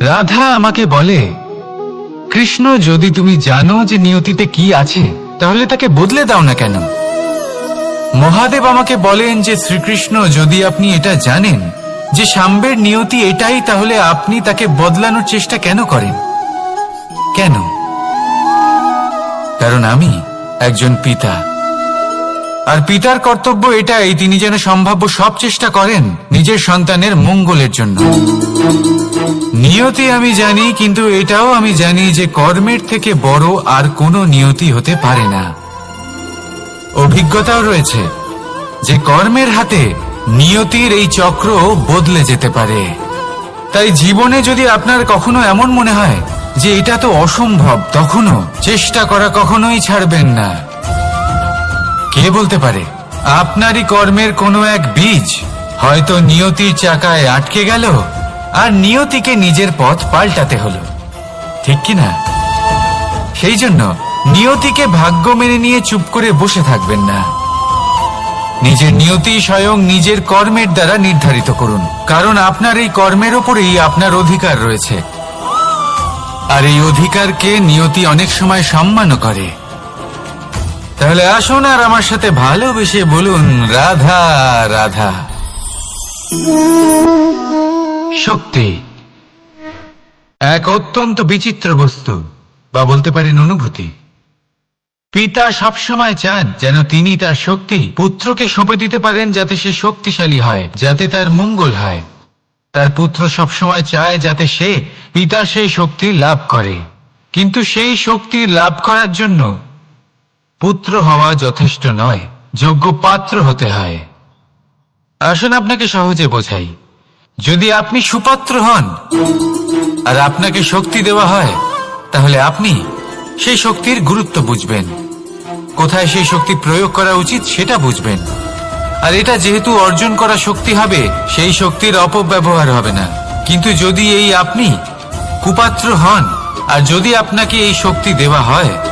রাধা আমাকে বলে, কৃষ্ণ, যদি তুমি জানো যে নিয়তিতে কি আছে, তাহলে তাকে বদলে দাও না কেন? মহাদেব আমাকে বলেন যে, শ্রীকৃষ্ণ, যদি আপনি এটা জানেন, যে সাম্বের নিয়তি এটাই, তাহলে আপনি তাকে বদলানোর চেষ্টা কেন করেন? কেন? কারণ আমি একজন পিতা। আর পিতার কর্তব্য এটাই, তিনি যেন সম্ভাব্য সব চেষ্টা করেন নিজের সন্তানের মঙ্গলের জন্য। নিয়তি আমি জানি, কিন্তু এটাও আমি জানি যে কর্মের থেকে বড় আর কোনো নিয়তি হতে পারে না। অভিজ্ঞতাও রয়েছে যে কর্মের হাতে নিয়তির এই চক্র বদলে যেতে পারে। তাই জীবনে যদি আপনার কখনো এমন মনে হয় যে এটা তো অসম্ভব, তখনও চেষ্টা করা কখনোই ছাড়বেন না। কে বলতে পারে? আপনারই কর্মের কোনো এক বীজ হয়তো নিয়তির চাকায় আটকে গেল আর নিয়তিকে নিজের পথ পাল্টাতে হলো। ঠিক কি না? সেই জন্য নিয়তিকে ভাগ্য মেনে নিয়ে চুপ করে বসে থাকবেন না। নিজের নিয়তি স্বয়ং নিজের কর্মের দ্বারা নির্ধারিত করুন। কারণ আপনার এই কর্মের ওপরেই আপনার অধিকার রয়েছে। আর এই অধিকারকে নিয়তি অনেক সময় সম্মানও করে। তাহলে আসুন আর আমার সাথে ভালোবেসে বলুন, রাধা রাধা। শক্তি, এক অত্যন্ত বিচিত্র বস্তু, বা বলতে পারেন অনুভূতি। পিতা সবসময় চান যেন তিনি তার শক্তি, পুত্রকে সঁপে দিতে পারেন যাতে সে শক্তিশালী হয়, যাতে তার মঙ্গল হয়। তার পুত্র সবসময় চায় যাতে সে পিতার সেই শক্তি লাভ করে। কিন্তু সেই শক্তি লাভ করার জন্য পুত্র হওয়া যথেষ্ট নয়, যোগ্য পাত্র হতে হয়। আসুন আপনাকে সহজে বোঝাই। যদি আপনি সুপাত্র হন আর আপনাকে শক্তি দেওয়া হয়, তাহলে আপনি সেই শক্তির গুরুত্ব বুঝবেন। কোথায় সেই শক্তি প্রয়োগ করা উচিত সেটা বুঝবেন। আর এটা যেহেতু অর্জন করা শক্তি হবে, সেই শক্তির অপব্যবহার হবে না। কিন্তু যদি এই আপনি কুপাত্র হন, আর যদি আপনাকে এই শক্তি দেওয়া হয়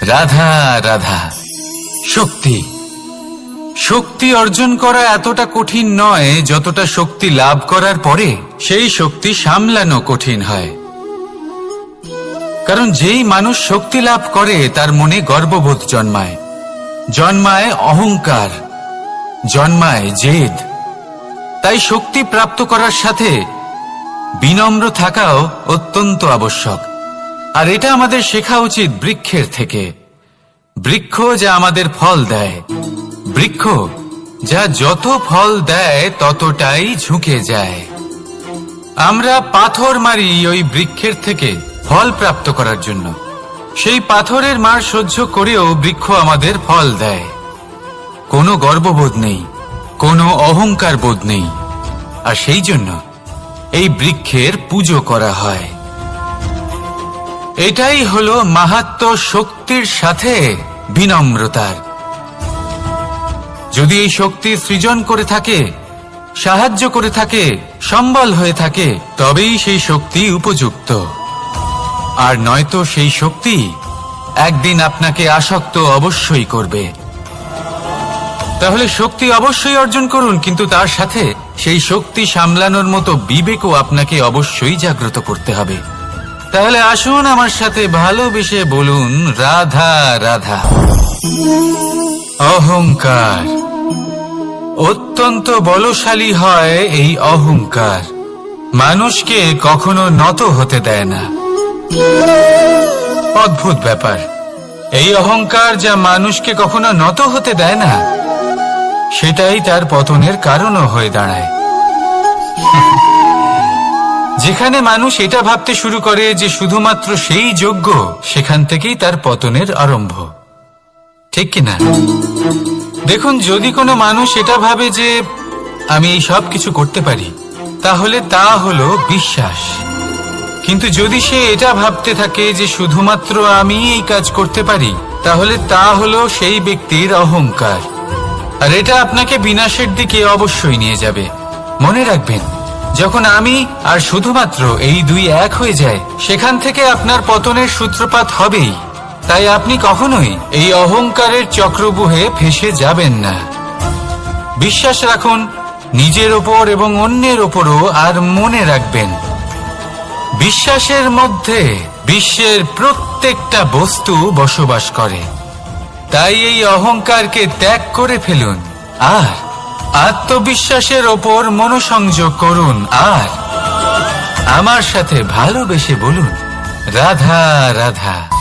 রাধা রাধা। শক্তি। শক্তি অর্জন করা এতটা কঠিন নয়, যতটা শক্তি লাভ করার পরে সেই শক্তি সামলানো কঠিন হয়। কারণ যেই মানুষ শক্তি লাভ করে, তার মনে গর্ববোধ জন্মায়। জন্মায় অহংকার, জন্মায় জেদ। তাই শক্তি প্রাপ্ত করার সাথে বিনম্র থাকাও অত্যন্ত আবশ্যক। আর এটা আমাদের শেখা উচিত বৃক্ষের থেকে। বৃক্ষ যা আমাদের ফল দেয়। বৃক্ষ যা যত ফল দেয়, ততটাই ঝুঁকে যায়। আমরা পাথর মারি ওই বৃক্ষের থেকে ফল প্রাপ্ত করার জন্য। সেই পাথরের মার সহ্য করেও বৃক্ষ আমাদের ফল দেয়। কোনো গর্ববোধ নেই, কোনো অহংকার বোধ নেই। আর সেই জন্য এই বৃক্ষের পুজো করা হয়। এটাই হলো মাহাত্ম শক্তির সাথে বিনম্রতার। যদি এই শক্তি সৃজন করে থাকে, সাহায্য করে থাকে, সম্বল হয়ে থাকে, তবেই সেই শক্তি উপযুক্ত। আর নয়তো সেই শক্তি একদিন আপনাকে আসক্ত অবশ্যই করবে। তাহলে শক্তি অবশ্যই অর্জন করুন, কিন্তু তার সাথে সেই শক্তি সামলানোর মতো বিবেকও আপনাকে অবশ্যই জাগ্রত করতে হবে। তাহলে আসুন আমার সাথে ভালোবেসে বলুন, রাধা রাধা। অহংকার। অত্যন্ত বলশালী হয় এই অহংকার। মানুষকে কখনো নত হতে দেয় না। অদ্ভুত ব্যাপার। এই অহংকার যা মানুষকে কখনো নত হতে দেয় না, সেটাই তার পতনের কারণও হয়ে দাঁড়ায়। যেখানে মানুষ এটা ভাবতে শুরু করে যে শুধুমাত্র সেই যোগ্য, সেখান থেকেই তার পতনের আরম্ভ। ঠিক কিনা? দেখুন, যদি কোনো মানুষ এটা ভাবে যে আমি এই সব কিছু করতে পারি, তাহলে তা হলো বিশ্বাস। কিন্তু যদি সে এটা ভাবতে থাকে যে শুধুমাত্র আমি এই কাজ করতে পারি, তাহলে তা হলো সেই ব্যক্তির অহংকার। আর এটা আপনাকে বিনাশের দিকে অবশ্যই নিয়ে যাবে। মনে রাখবেন যখন আমি আর শুধুমাত্র এই দুই এক হয়ে যায় সেখান থেকে আপনার পতনের সূত্রপাত হবেই। তাই আপনি কখনোই এই অহংকারের চক্রবুহে ফেসে যাবেন না। বিশ্বাস রাখুন, নিজের ওপর এবং অন্যের ওপরও আর মনে রাখবেন। বিশ্বাসের মধ্যে বিশ্বের প্রত্যেকটা বস্তু বসবাস করে। তাই এই অহংকারকে ত্যাগ করে ফেলুন। আর আত্মবিশ্বাসের ওপর মনোসংযোগ করুন আর আমার সাথে ভালোবেসে বলুন, রাধা রাধা।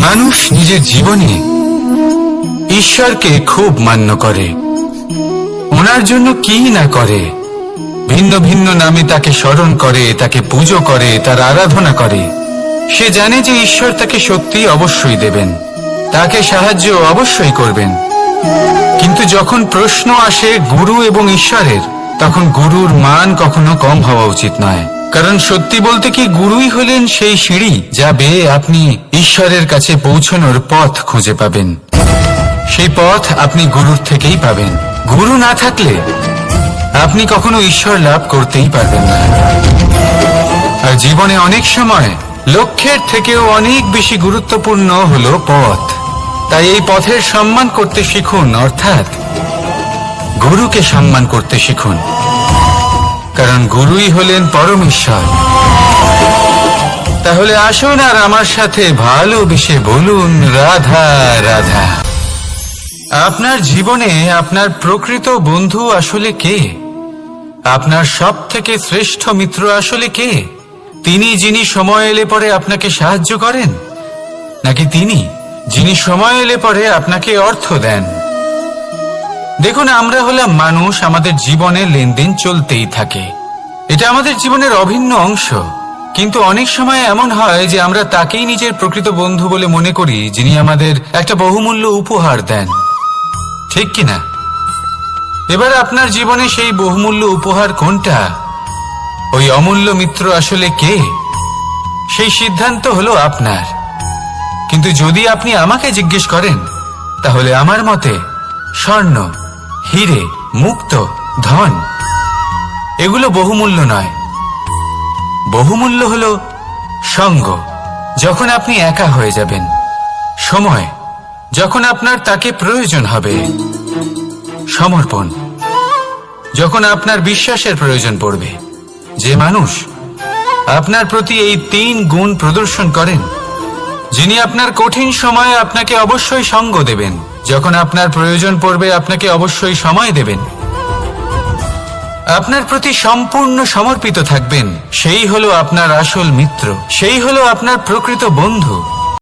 মানুষ নিজের জীবনে ঈশ্বরকে খুব মান্য করে। ওনার জন্য কি না করে? ভিন্ন ভিন্ন নামে তাকে স্মরণ করে, তাকে পুজো করে, তার আরাধনা করে। সে জানে যে ঈশ্বর তাকে সত্যি অবশ্যই দেবেন। তাকে সাহায্য অবশ্যই করবেন। কিন্তু যখন প্রশ্ন আসে গুরু এবং ঈশ্বরের, তখন গুরুর মান কখনো কম হওয়া উচিত নয়। কারণ সত্যি বলতে কি গুরুই হলেন সেই সিঁড়ি যা বেয়ে আপনি ঈশ্বরের কাছে পৌঁছানোর পথ খুঁজে পাবেন। সেই পথ আপনি গুরুর থেকেই পাবেন। গুরু না থাকলে আপনি কখনো ঈশ্বর লাভ করতেই পারবেন না। আর জীবনে অনেক সময় লক্ষ্যের থেকেও অনেক বেশি গুরুত্বপূর্ণ হলো পথ। তাই এই পথের সম্মান করতে শিখুন, অর্থাৎ গুরুকে সম্মান করতে শিখুন। কারণ গুরুই হলেন পরমেশ্বর। তাহলে আসুন আর আমার সাথে ভালোবেসে বলুন, রাধা রাধা। আপনার জীবনে আপনার প্রকৃত বন্ধু আসলে কে? আপনার সব থেকে শ্রেষ্ঠ মিত্র আসলে কে? তিনি যিনি সময় এলে পরে আপনাকে সাহায্য করেন? নাকি তিনি? যিনি সময় এলে পরে আপনাকে অর্থ দেন। দেখুন, আমরা হলাম মানুষ, আমাদের জীবনে লেনদেন চলতেই থাকে। এটা আমাদের জীবনের অভিন্ন অংশ। কিন্তু অনেক সময় এমন হয় যে আমরা তাকেই নিজের প্রকৃত বন্ধু বলে মনে করি, যিনি আমাদের একটা বহুমূল্য উপহার দেন। ঠিক কিনা এবার আপনার জীবনে সেই বহুমূল্য উপহার কোনটা? ওই অমূল্য মিত্র আসলে কে? সেই সিদ্ধান্ত হলো আপনার। কিন্তু যদি আপনি আমাকে জিজ্ঞেস করেন, তাহলে আমার মতে স্বর্ণ, হিরে, মুক্ত, ধন, এগুলো বহুমূল্য নয়। বহুমূল্য হল সঙ্গ, যখন আপনি একা হয়ে যাবেন, সময়, যখন আপনার তাকে প্রয়োজন হবে, সমর্পণ, যখন আপনার বিশ্বাসের প্রয়োজন পড়বে। যে মানুষ আপনার প্রতি এই তিন গুণ প্রদর্শন করেন যিনি আপনার কঠিন সময়ে আপনাকে অবশ্যই সঙ্গ দেবেন। যখন আপনার প্রয়োজন পড়বে, আপনাকে অবশ্যই সময় দেবেন। আপনার প্রতি সম্পূর্ণ সমর্পিত থাকবেন। সেই হলো আপনার আসল মিত্র। সেই হলো আপনার প্রকৃত বন্ধু।